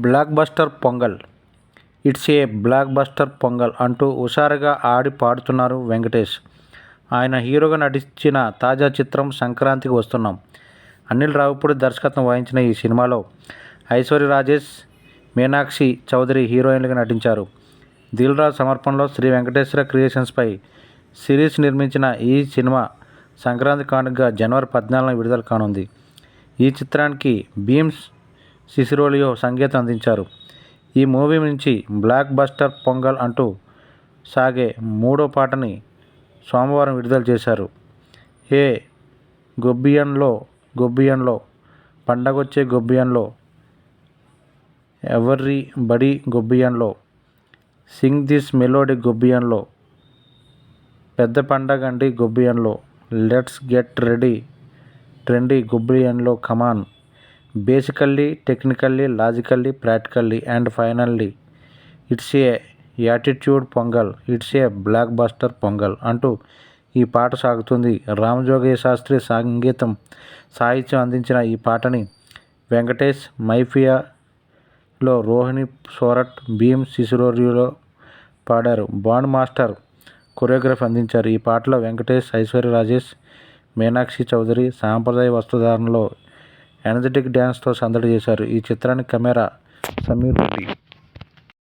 Blockbuster Pongal. It's a blockbuster Pongal అంటూ హుషారుగా ఆడి పాడుతున్నారు వెంకటేష్. ఆయన హీరోగా నటించిన తాజా చిత్రం సంక్రాంతికి వస్తున్నాం. అనిల్ రావుపూడి దర్శకత్వం వహించిన ఈ సినిమాలో ఐశ్వర్య రాజేష్ మీనాక్షి చౌదరి హీరోయిన్లుగా నటించారు. దిల్ సమర్పణలో శ్రీ వెంకటేశ్వర క్రియేషన్స్పై సిరీస్ నిర్మించిన ఈ సినిమా సంక్రాంతి కానుకగా జనవరి పద్నాలుగున విడుదల కానుంది. ఈ చిత్రానికి భీమ్స్ సిసిరోలియో సంగీతం అందించారు. ఈ మూవీ నుంచి బ్లాక్ బస్టర్ పొంగల్ అంటూ సాగే మూడో పాటని సోమవారం విడుదల చేశారు. ఏ గొబ్బియన్లో గొబ్బియన్లో పండగొచ్చే గొబ్బియన్లో ఎవర్రీ బడి గొబ్బియన్లో సింగ్ దిస్ మెలోడీ గొబ్బియన్లో పెద్ద పండగండి గొబ్బియన్లో let's get ready trendy గొబ్బియన్లో come on basically technically logically practically and finally it's a attitude Pongal it's a blockbuster Pongal అంటూ ఈ పాట సాగుతుంది. రామజోగయ్య శాస్త్రి సంగీతం సాహిత్యం అందించిన ఈ పాటని వెంకటేష్ మైఫియాలో రోహిణి సోరట్ భీమ్ సిసిరోరిలో పాడారు. బాండ్ మాస్టర్ కొరియోగ్రఫీ అందించారు. ఈ పాటలో వెంకటేష్ ఐశ్వర్య రాజేష్ మీనాక్షి చౌదరి సాంప్రదాయ వస్త్రధారణలో ఎనర్జెటిక్ డ్యాన్స్తో సందడి చేశారు. ఈ చిత్రానికి కెమెరా సమీర్ రెడ్డి.